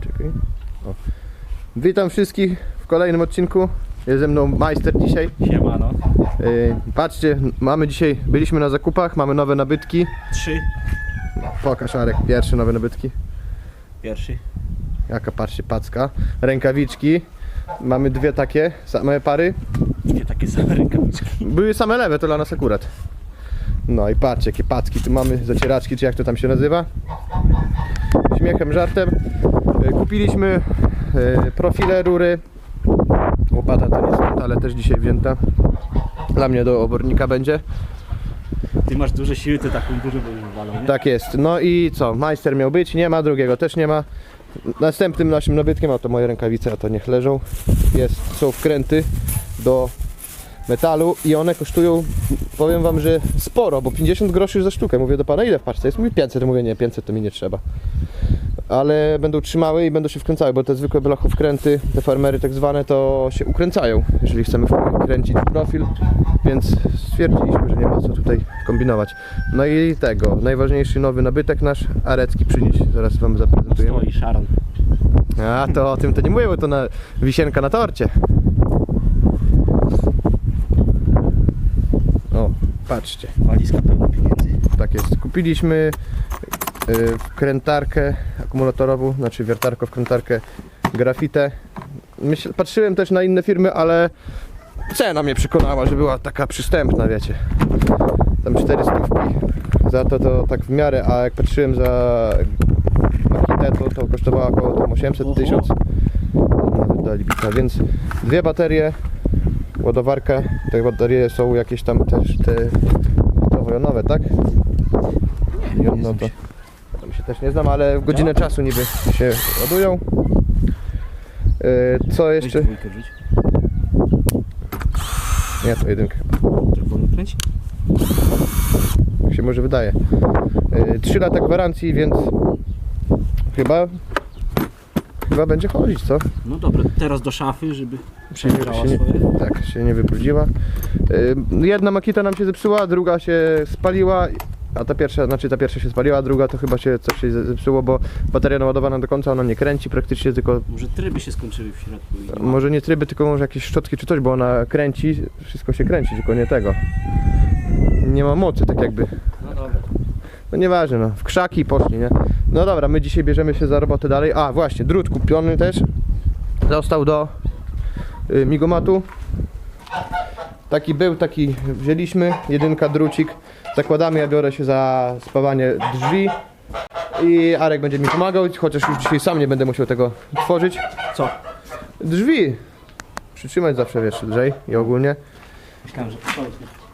Czekaj. O. Witam wszystkich w kolejnym odcinku. Jest ze mną majster dzisiaj. Siemano. Yy, patrzcie, mamy dzisiaj, byliśmy na zakupach, mamy nowe nabytki. Trzy. Pokaż Arek, pierwsze nowe nabytki. Pierwszy. Jaka, patrzcie, packa. Rękawiczki. Mamy dwie takie same pary. Dwie takie same rękawiczki. Były same lewe, to dla nas akurat. No i patrzcie, jakie packi. Tu mamy zacieraczki, czy jak to tam się nazywa. Śmiechem, żartem. E, Kupiliśmy e, profile rury. Łopata to nie stąd, ale też dzisiaj wzięta. Dla mnie do obornika będzie. Ty masz duże siły, to taką będziesz walał, nie? Tak jest. No i co? Majster miał być, nie ma, drugiego też nie ma. Następnym naszym nabytkiem, a to moje rękawice, a to niech leżą. Jest, są wkręty do metalu i one kosztują, powiem wam, że sporo, bo 50 groszy za sztukę. Mówię do pana, ile w paczce jest? Mówi 500, mówię nie, 500 to mi nie trzeba. Ale będą trzymały i będą się wkręcały, bo te zwykłe blachowkręty, te farmery tak zwane, to się ukręcają, jeżeli chcemy wkręcić profil, więc stwierdziliśmy, że nie ma co tutaj kombinować. No i tego, najważniejszy nowy nabytek nasz, arecki przynieść, zaraz wam zaprezentujemy. Stoi Sharon. A to o tym to nie mówię, bo to na wisienka na torcie. O, patrzcie, Walizka pełna pieniędzy. tak jest. Kupiliśmy y, wkrętarkę akumulatorową, znaczy wiertarko wkrętarkę grafitę. Myśl, patrzyłem też na inne firmy, ale cena mnie przekonała, że była taka przystępna, wiecie. Tam 400 za to to tak w miarę, a jak patrzyłem za Makitę, to, to kosztowała około tam 800 Oho. 1000 nawet bita, więc dwie baterie, ładowarka, te baterie są jakieś tam też te to jonowe, tak? Nie, jonowe. Tam się też nie znam, ale w godzinę czasu niby się ładują. Yy, Co jeszcze? Nie, to jedynka. Czerwony kręci? Jak się może wydaje. 3 lata gwarancji, więc chyba chyba będzie chodzić, co? No dobra, teraz do szafy, żeby Się nie, swoje. tak, się nie wybrudziła. Yy, Jedna makita nam się zepsuła, druga się spaliła, a ta pierwsza, znaczy ta pierwsza się spaliła, a druga to chyba się coś się zepsuło, bo bateria naładowana do końca, ona nie kręci praktycznie, tylko Może tryby się skończyły w środku i nie ma. może nie tryby, tylko może jakieś szczotki czy coś, bo ona kręci, wszystko się kręci, tylko nie tego. Nie ma mocy, tak jakby. No dobra. No nieważne, no. W krzaki poszli, nie? No dobra, my dzisiaj bierzemy się za robotę dalej. A, właśnie, drut kupiony też. Został do y, migomatu. Taki był, taki wzięliśmy. Jedynka, drucik. Zakładamy, ja biorę się za spawanie drzwi. I Arek będzie mi pomagał, chociaż już dzisiaj sam nie będę musiał tego tworzyć. Co? Drzwi! Przytrzymać zawsze, wiesz, lżej i ogólnie. Myślałem, że.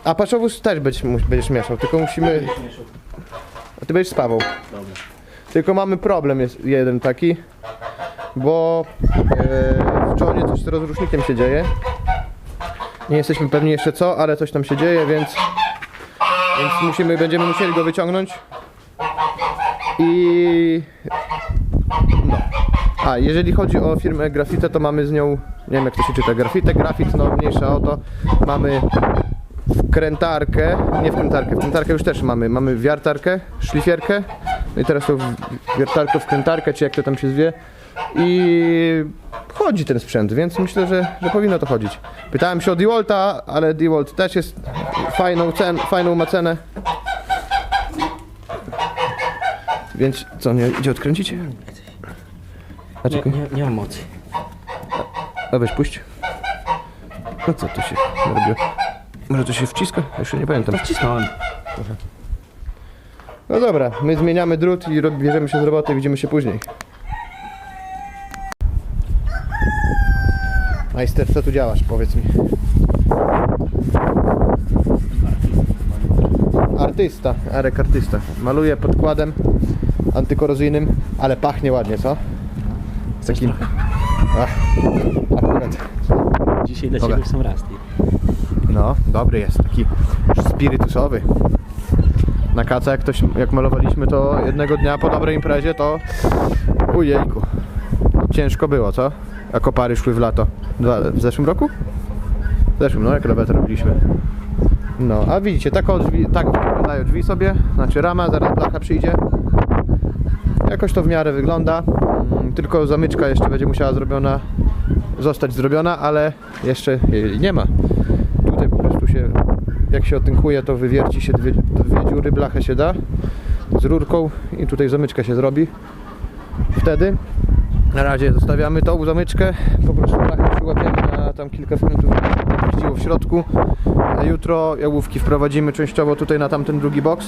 A paszowóz też będziesz, będziesz mieszał, tylko musimy... A ty będziesz spawał. Dobra. Tylko mamy problem jest jeden taki, bo e, w czonie coś z rozrusznikiem się dzieje. Nie jesteśmy pewni jeszcze co, ale coś tam się dzieje, więc, więc musimy, będziemy musieli go wyciągnąć. I no. A, jeżeli chodzi o firmę Grafitę, to mamy z nią, nie wiem jak to się czyta, Grafitę, Grafit, no mniejsza o to. Mamy wkrętarkę, nie wkrętarkę, wkrętarkę już też mamy. Mamy wiartarkę, szlifierkę, no i teraz tą wiertarkę, wkrętarkę, czy jak to tam się zwie. I chodzi ten sprzęt, więc myślę, że, że powinno to chodzić. Pytałem się o DeWalta, ale DeWalt też jest fajną, cen, fajną ma cenę. Więc co, nie idzie odkręcić? A Nie, nie, nie ma mocy. a weź puść. No co tu się robiło? Może to się wciska? Jeszcze nie pamiętam. Wcisnąłem. No dobra, my zmieniamy drut i rob- bierzemy się z roboty, widzimy się później. Majster, co tu działasz? Powiedz mi. Artysta, Arek artysta. Maluje podkładem antykorozyjnym, ale pachnie ładnie, co? Z takim... Ach, akurat. Dzisiaj dla Dobra. ciebie w sam raz. ty. No, dobry jest, taki spirytusowy. Na kaca jak ktoś, jak malowaliśmy to jednego dnia po dobrej imprezie, to ujejku. Ciężko było, co? A kopary szły w lato. Dwa, w zeszłym roku? W zeszłym, no jak lewetę robiliśmy. No, a widzicie, tak, drzwi, tak wyglądają drzwi sobie, znaczy rama, zaraz blacha przyjdzie. Jakoś to w miarę wygląda. Mm, Tylko zamyczka jeszcze będzie musiała zrobiona, zostać zrobiona, ale jeszcze jej nie ma. Tutaj po prostu się, jak się otynkuje, to wywierci się dwie, dwie dziury, blachę się da z rurką i tutaj zamyczka się zrobi. Wtedy na razie zostawiamy tą zamyczkę, po prostu blachę na tam kilka wkrętów, jak jeździło w środku. A jutro jałówki wprowadzimy częściowo tutaj na tamten drugi boks.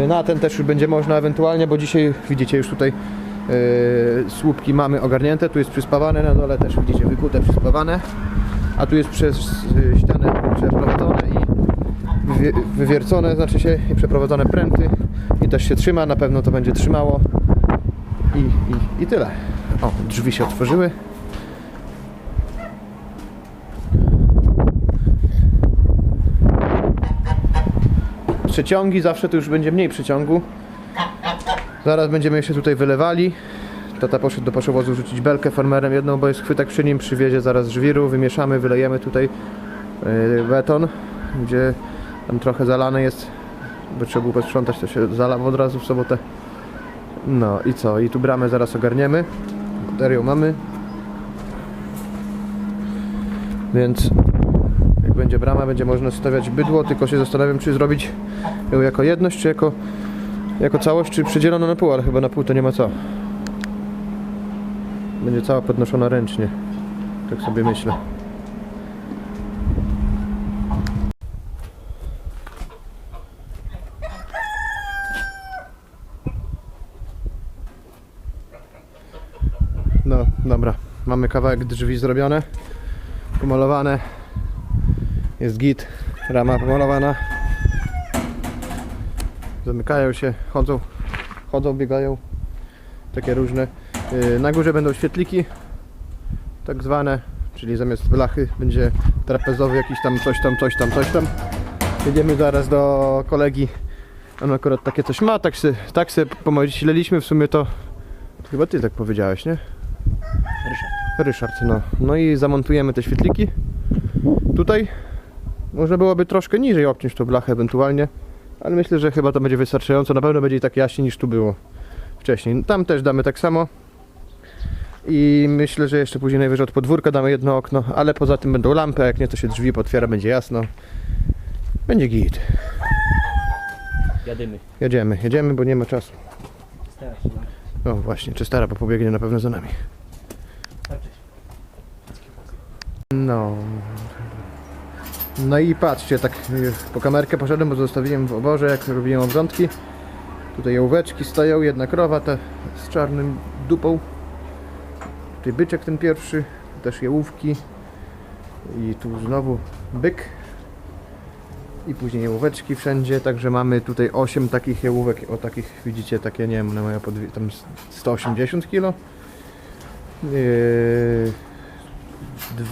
Yy, Na ten też już będzie można ewentualnie, bo dzisiaj widzicie już tutaj yy, słupki mamy ogarnięte, tu jest przyspawane, na dole też widzicie wykute, przyspawane, a tu jest przez ścianę przeprowadzone i wywie- wywiercone, znaczy się i przeprowadzone pręty i też się trzyma, na pewno to będzie trzymało i, i, i tyle. O, drzwi się otworzyły. Przeciągi, zawsze to już będzie mniej przeciągu. Zaraz będziemy jeszcze tutaj wylewali. Tata poszedł do paszowozu rzucić belkę farmerem jedną, bo jest chwytak przy nim, przywiezie zaraz żwiru, wymieszamy, wylejemy tutaj yy, beton, gdzie tam trochę zalane jest, bo trzeba było posprzątać, to się zalało od razu w sobotę. No i co? I tu bramę zaraz ogarniemy. Baterią mamy. Więc będzie brama, będzie można stawiać bydło, tylko się zastanawiam, czy zrobić ją jako jedność, czy jako, jako całość, czy przydzielono na pół, ale chyba na pół to nie ma co. Będzie cała podnoszona ręcznie. Tak sobie myślę. No, dobra. Mamy kawałek drzwi zrobione, pomalowane. Jest git, rama pomalowana. Zamykają się, chodzą, chodzą, biegają. Takie różne. Yy, Na górze będą świetliki, tak zwane, czyli zamiast blachy będzie trapezowy jakiś tam coś tam, coś tam, coś tam. Jedziemy zaraz do kolegi. On akurat takie coś ma, tak se, tak se pomyśleliśmy w sumie to. Chyba ty tak powiedziałeś, nie? Ryszard. Ryszard, no. No i zamontujemy te świetliki. Tutaj można byłoby troszkę niżej obciąć tą blachę ewentualnie, ale myślę, że chyba to będzie wystarczająco. Na pewno będzie i tak jaśniej niż tu było wcześniej. Tam też damy tak samo. I myślę, że jeszcze później najwyżej od podwórka damy jedno okno, ale poza tym będą lampy, jak nie to się drzwi potwiera, będzie jasno. Będzie git. Jadymy. Jedziemy, jedziemy, bo nie ma czasu. Starczy. O właśnie, czy stara, bo pobiegnie na pewno za nami. No. No i patrzcie, tak y, po kamerkę poszedłem, bo zostawiłem w oborze, jak robiłem obrządki. Tutaj ołóweczki stoją, jedna krowa ta z czarnym dupą. Tutaj byczek ten pierwszy, też jełówki. I tu znowu byk. I później jełóweczki wszędzie, także mamy tutaj 8 takich jełówek, o takich widzicie, takie nie wiem, one mają po tam 180 kg. Yy,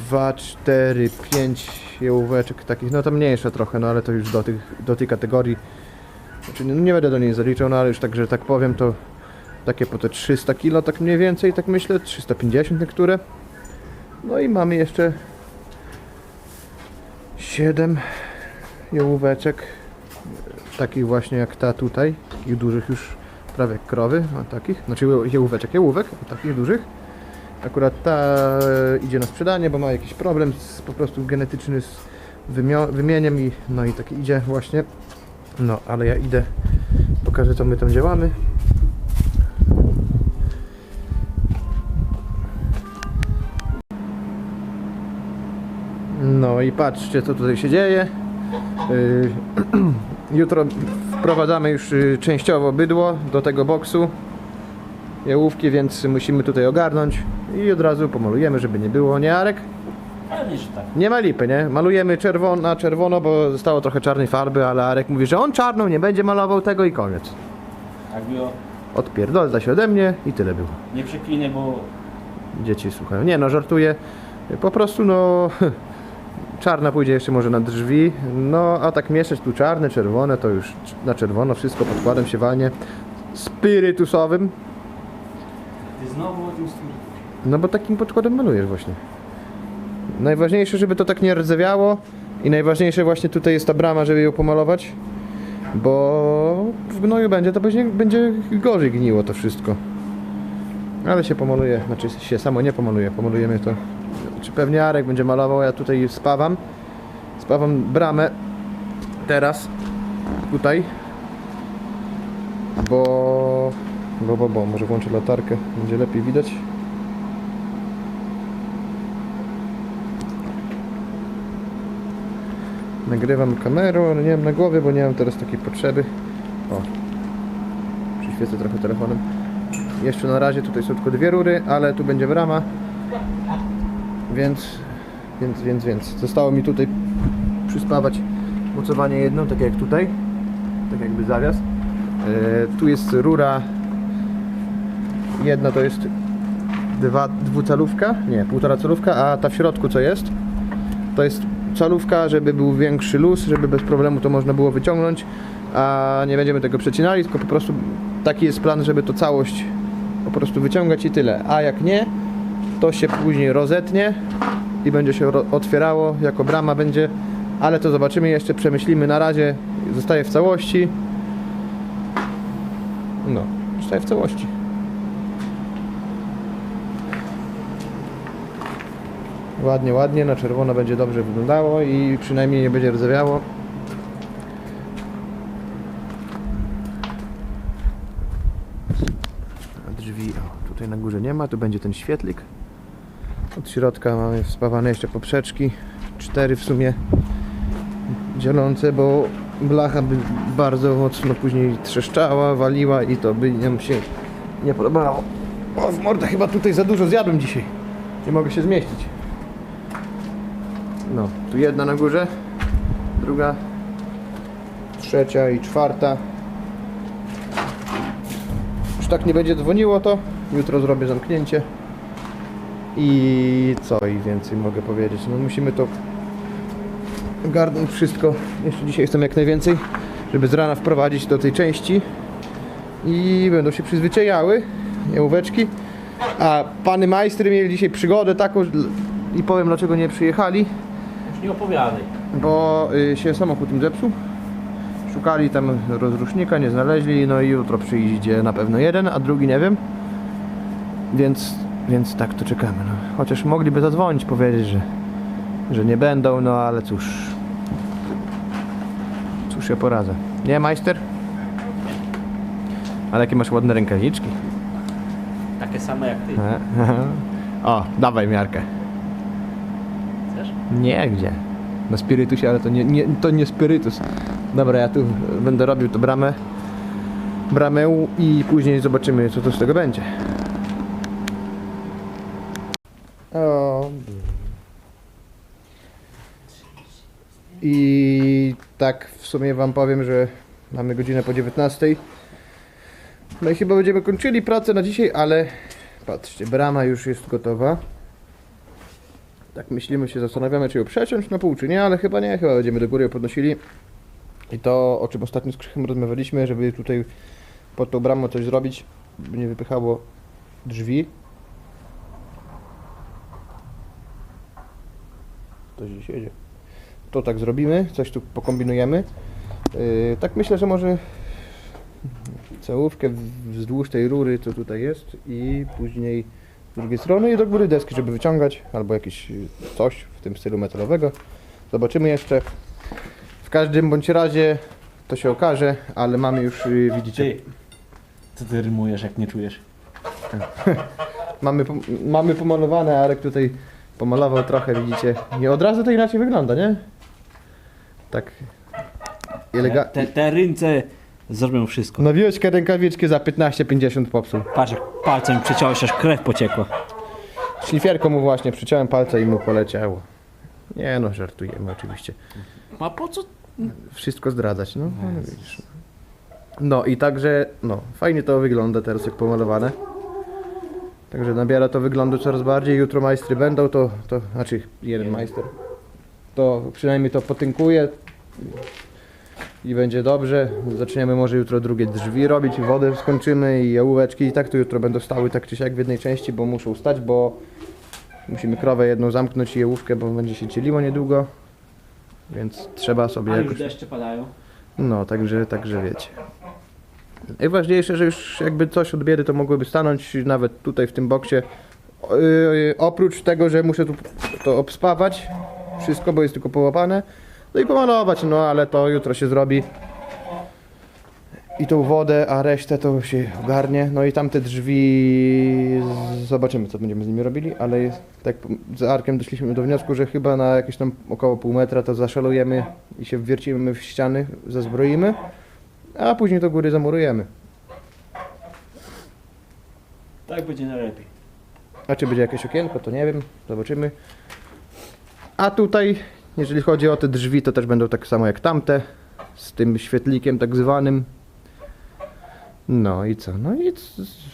2, 4, 5 jełóweczek takich, no to mniejsze trochę, no ale to już do, tych, do tej kategorii. Znaczy nie, nie będę do niej zaliczał, no ale już tak, że tak powiem, to takie po te 300 kg, tak mniej więcej, tak myślę, 350 niektóre. No i mamy jeszcze 7 jełóweczek, takich właśnie jak ta tutaj, takich dużych już prawie krowy, a takich, znaczy jełóweczek, jełówek, takich dużych. Akurat ta e, idzie na sprzedanie, bo ma jakiś problem z, po prostu genetyczny z wymieniem i no i tak idzie właśnie. No, ale ja idę, pokażę co my tam działamy. No i patrzcie co tutaj się dzieje. Yy, Jutro wprowadzamy już y, częściowo bydło do tego boksu. Jałówki, więc musimy tutaj ogarnąć i od razu pomalujemy, żeby nie było, nie Arek? Ale nie, że tak. Nie ma lipy, nie? Malujemy czerwono, na czerwono, bo zostało trochę czarnej farby, ale Arek mówi, że on czarną nie będzie malował tego i koniec. Tak było. Odpierdolda się ode mnie i tyle było. Nie przeklinę, bo Dzieci słuchają. Nie no, żartuję. Po prostu no... Czarna pójdzie jeszcze może na drzwi, no a tak mieszać tu czarne, czerwone, to już na czerwono wszystko podkładem się walnie spirytusowym. ty znowu o tym stwierdzisz. No bo takim podkładem malujesz właśnie. Najważniejsze, żeby to tak nie rdzewiało i najważniejsze właśnie tutaj jest ta brama, żeby ją pomalować, bo w gnoju będzie, to później będzie gorzej gniło to wszystko. Ale się pomaluje, znaczy się samo nie pomaluje, pomalujemy to. Czy pewnie Arek będzie malował, ja tutaj spawam. Spawam bramę teraz, tutaj. Bo... Bo, bo, bo, może włączę latarkę, będzie lepiej widać. Nagrywam kamerą, ale nie mam na głowie, bo nie mam teraz takiej potrzeby. O, przyświecę trochę telefonem. Jeszcze na razie tutaj są tylko dwie rury, ale tu będzie brama. Więc, więc, więc, więc. Zostało mi tutaj przyspawać mocowanie jedną, tak jak tutaj. Tak jakby zawias. E, tu jest rura. Jedna to jest dwa, dwucalówka, nie, półtora calówka, a ta w środku co jest? To jest calówka, żeby był większy luz, żeby bez problemu to można było wyciągnąć, a nie będziemy tego przecinali, tylko po prostu taki jest plan, żeby to całość po prostu wyciągać i tyle. A jak nie, to się później rozetnie i będzie się otwierało, jako brama będzie, ale to zobaczymy jeszcze, przemyślimy na razie, zostaje w całości. No, zostaje w całości. Ładnie, ładnie, na czerwono będzie dobrze wyglądało i przynajmniej nie będzie rdzewiało. Drzwi, o, tutaj na górze nie ma, tu będzie ten świetlik. Od środka mamy spawane jeszcze poprzeczki, cztery w sumie dzielące, bo blacha by bardzo mocno później trzeszczała, waliła i to by nam się nie podobało. O, w mordę chyba tutaj za dużo zjadłem dzisiaj. Nie mogę się zmieścić. Tu jedna na górze, druga, trzecia i czwarta. Już tak nie będzie dzwoniło to. Jutro zrobię zamknięcie. I co i więcej mogę powiedzieć. No musimy to ogarnąć wszystko. Jeszcze dzisiaj chcę jak najwięcej, żeby z rana wprowadzić do tej części. I będą się przyzwyczajały jałóweczki. A pany majstry mieli dzisiaj przygodę taką i powiem dlaczego nie przyjechali. Już nie opowiadaj. Bo y, się samochód im zepsuł. Szukali tam rozrusznika, nie znaleźli, no i jutro przyjdzie na pewno jeden, a drugi nie wiem. Więc, więc tak to czekamy. No. Chociaż mogliby zadzwonić, powiedzieć, że, że nie będą, no ale cóż. Cóż ja poradzę. Nie, majster? Ale jakie masz ładne rękawiczki. Takie same jak ty. O, dawaj miarkę. Nie, gdzie? Na spirytusie, ale to nie, nie, to nie spirytus. Dobra, ja tu będę robił to bramę. Bramę i później zobaczymy, co to z tego będzie. O. I tak w sumie wam powiem, że mamy godzinę po 19. No i chyba będziemy kończyli pracę na dzisiaj, ale patrzcie, brama już jest gotowa. Tak myślimy się, zastanawiamy, czy ją przeciąć na pół, czy nie, ale chyba nie, chyba będziemy do góry ją podnosili. I to, o czym ostatnio z Krzychem rozmawialiśmy, żeby tutaj pod tą bramą coś zrobić, by nie wypychało drzwi. Ktoś gdzieś jedzie. To tak zrobimy, coś tu pokombinujemy. Yy, tak myślę, że może całówkę wzdłuż tej rury, co tutaj jest i później z drugiej strony i do góry deski, żeby wyciągać, albo jakieś y, coś w tym stylu metalowego. Zobaczymy jeszcze. W każdym bądź razie to się okaże, ale mamy już, y, widzicie, Ty. Co ty rymujesz, jak nie czujesz? mamy, pom- mamy pomalowane, Arek tutaj pomalował trochę, widzicie. Nie od razu to inaczej wygląda, nie? Tak. Elega... Te, te ręce zrobią wszystko. Nawiłeczkę rękawiczki za 15,50 popsuł. Patrz jak palcem przeciąłeś, aż krew pociekła. Szlifierką mu właśnie przyciąłem palce i mu poleciało. Nie no, żartujemy oczywiście. A po co? Wszystko zdradzać, no. no widzisz. No i także, no, fajnie to wygląda teraz jak pomalowane. Także nabiera to wyglądu coraz bardziej. Jutro majstry będą, to, to znaczy jeden majster. To przynajmniej to potynkuje i będzie dobrze. Zaczniemy może jutro drugie drzwi robić, wodę skończymy i jałóweczki i tak to jutro będą stały tak czy siak w jednej części, bo muszą stać, bo musimy krowę jedną zamknąć i jałówkę, bo będzie się cieliło niedługo. Więc trzeba sobie A jakoś... już deszcze padają. No, także, także wiecie. Najważniejsze, że już jakby coś od biedy to mogłoby stanąć nawet tutaj w tym boksie. Yy, oprócz tego, że muszę tu to obspawać wszystko, bo jest tylko połapane. No i pomalować, no ale to jutro się zrobi. I tą wodę, a resztę to się ogarnie. No i tamte drzwi zobaczymy co będziemy z nimi robili, ale jest, tak z Arkiem doszliśmy do wniosku, że chyba na jakieś tam około pół metra to zaszalujemy i się wwiercimy w ściany, zazbroimy, a później do góry zamurujemy. Tak będzie najlepiej. A czy będzie jakieś okienko, to nie wiem, zobaczymy. A tutaj, jeżeli chodzi o te drzwi, to też będą tak samo jak tamte, z tym świetlikiem tak zwanym. No i co? No i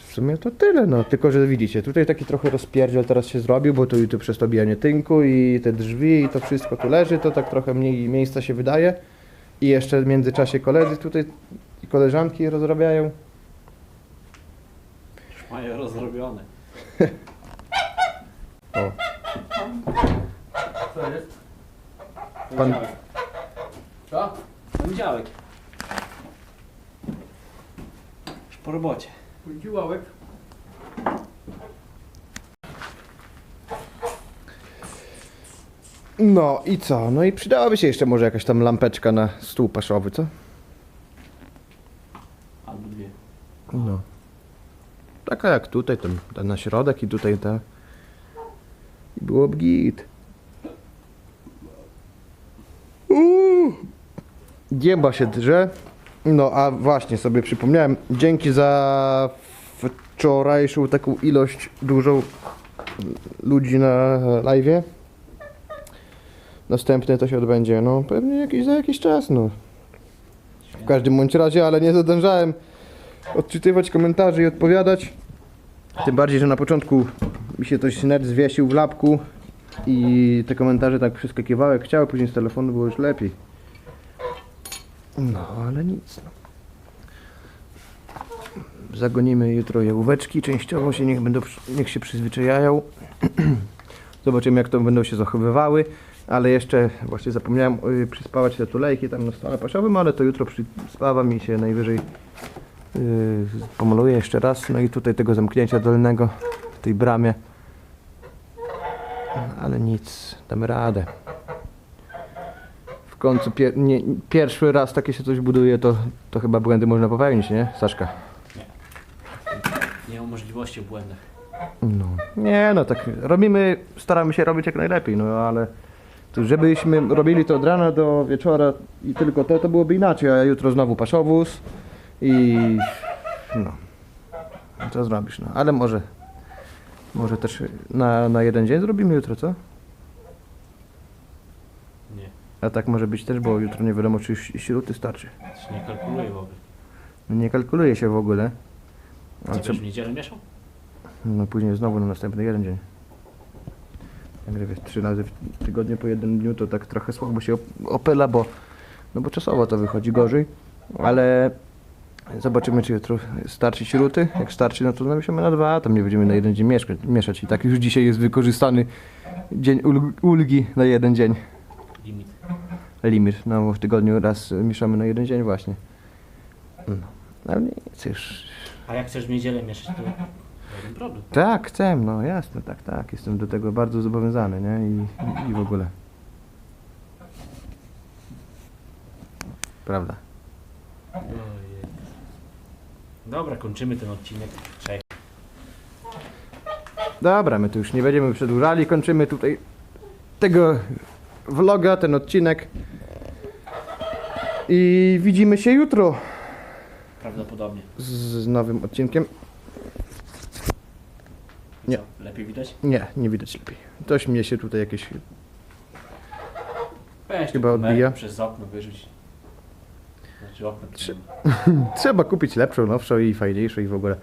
w sumie to tyle, no. Tylko, że widzicie, tutaj taki trochę rozpierdziel teraz się zrobił, bo tu i tu przez to bijanie tynku i te drzwi i to wszystko tu leży, to tak trochę mniej miejsca się wydaje. I jeszcze w międzyczasie koledzy tutaj i koleżanki rozrabiają. Już mają rozrobione. O, Co jest? Pan- Co? Poniedziałek. Już po robocie. Poniedziałek. No i co? No i przydałaby się jeszcze może jakaś tam lampeczka na stół paszowy, co? Albo dwie. No. Taka jak tutaj, ten, ten na środek i tutaj ta. I byłoby git. Gięba się drze. No a właśnie sobie przypomniałem, dzięki za wczorajszą taką ilość dużą ludzi na live. Następne to się odbędzie, no pewnie jakiś, za jakiś czas, no. W każdym bądź razie, ale nie zadążałem odczytywać komentarzy i odpowiadać. Tym bardziej, że na początku mi się coś net zwiesił w lapku i te komentarze tak przeskakiwały jak chciały, później z telefonu było już lepiej. No, ale nic. No. Zagonimy jutro jałóweczki, częściowo się niech, będą, niech się przyzwyczajają. Zobaczymy jak to będą się zachowywały. Ale jeszcze właśnie zapomniałem y, przyspawać te tulejki tam na stole paszowym, ale to jutro przyspawam i się najwyżej Yy, pomaluję jeszcze raz, no i tutaj tego zamknięcia dolnego w tej bramie. Ale nic, damy radę. W końcu pier nie, pierwszy raz takie się coś buduje, to, to chyba błędy można popełnić, nie? Saszka. Nie ma możliwości w błędach. No. Nie no, tak robimy, staramy się robić jak najlepiej, no ale to żebyśmy robili to od rana do wieczora i tylko to, to byłoby inaczej, a jutro znowu paszowóz i no. Co zrobisz, no. Ale może, może też na, na jeden dzień zrobimy jutro, co? A tak może być też, bo jutro nie wiadomo, czy śruty starczy. To się nie kalkuluje w ogóle. Nie kalkuluje się w ogóle. Co A będziesz trzeba, w niedzielę mieszał? no później znowu na następny jeden dzień. Jak wiesz, trzy razy w tygodniu po jednym dniu to tak trochę słabo się op- opyla, bo, no bo czasowo to wychodzi gorzej, ale zobaczymy czy jutro starczy śruty. Jak starczy, no to namieszamy na dwa, a tam nie będziemy na jeden dzień mieszkać, mieszać. I tak już dzisiaj jest wykorzystany dzień ul- ulgi na jeden dzień. Limit. No bo w tygodniu raz mieszamy na jeden dzień właśnie. No, ale nic już. A jak chcesz w niedzielę mieszać, to żaden problem. Tak, chcę, no jasne, tak, tak. Jestem do tego bardzo zobowiązany, nie? I, i w ogóle. Prawda. Ojej. Dobra, kończymy ten odcinek. Cześć. Dobra, my tu już nie będziemy przedłużali, kończymy tutaj tego vloga, ten odcinek. I widzimy się jutro Prawdopodobnie. z nowym odcinkiem. Nie. Co, lepiej widać? Nie, nie widać lepiej. Coś mnie się tutaj jakieś... Weź Chyba odbija. Przez okno wyrzuć. Znaczy okno. Trzy- Trzeba kupić lepszą, nowszą i fajniejszą i w ogóle.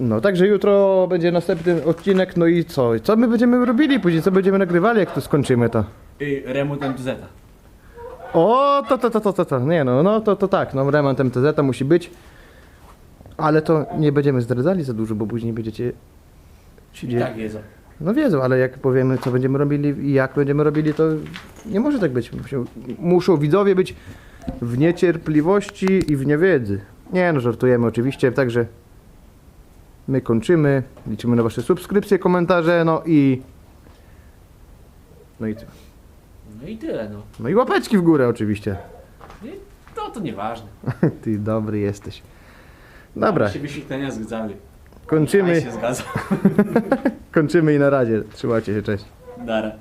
No, także jutro będzie następny odcinek, no i co? Co my będziemy robili później? Co będziemy nagrywali, jak to skończymy to? I remont MTZ. O, to, to, to, to, to, to. Nie no, no to, to tak, no remont MTZ musi być. Ale to nie będziemy zdradzali za dużo, bo później będziecie... Ci I tak wiedzą. No wiedzą, ale jak powiemy, co będziemy robili i jak będziemy robili, to nie może tak być. Muszą, muszą widzowie być w niecierpliwości i w niewiedzy. Nie no, żartujemy oczywiście, także my kończymy. Liczymy na wasze subskrypcje, komentarze, no i... No i, No i tyle, no. no i łapeczki w górę oczywiście. I to to nieważne. Ty dobry jesteś. Dobra, się wyświetlenia zgadzały. kończymy, się zgadza. kończymy i na razie. Trzymajcie się, cześć. Dara.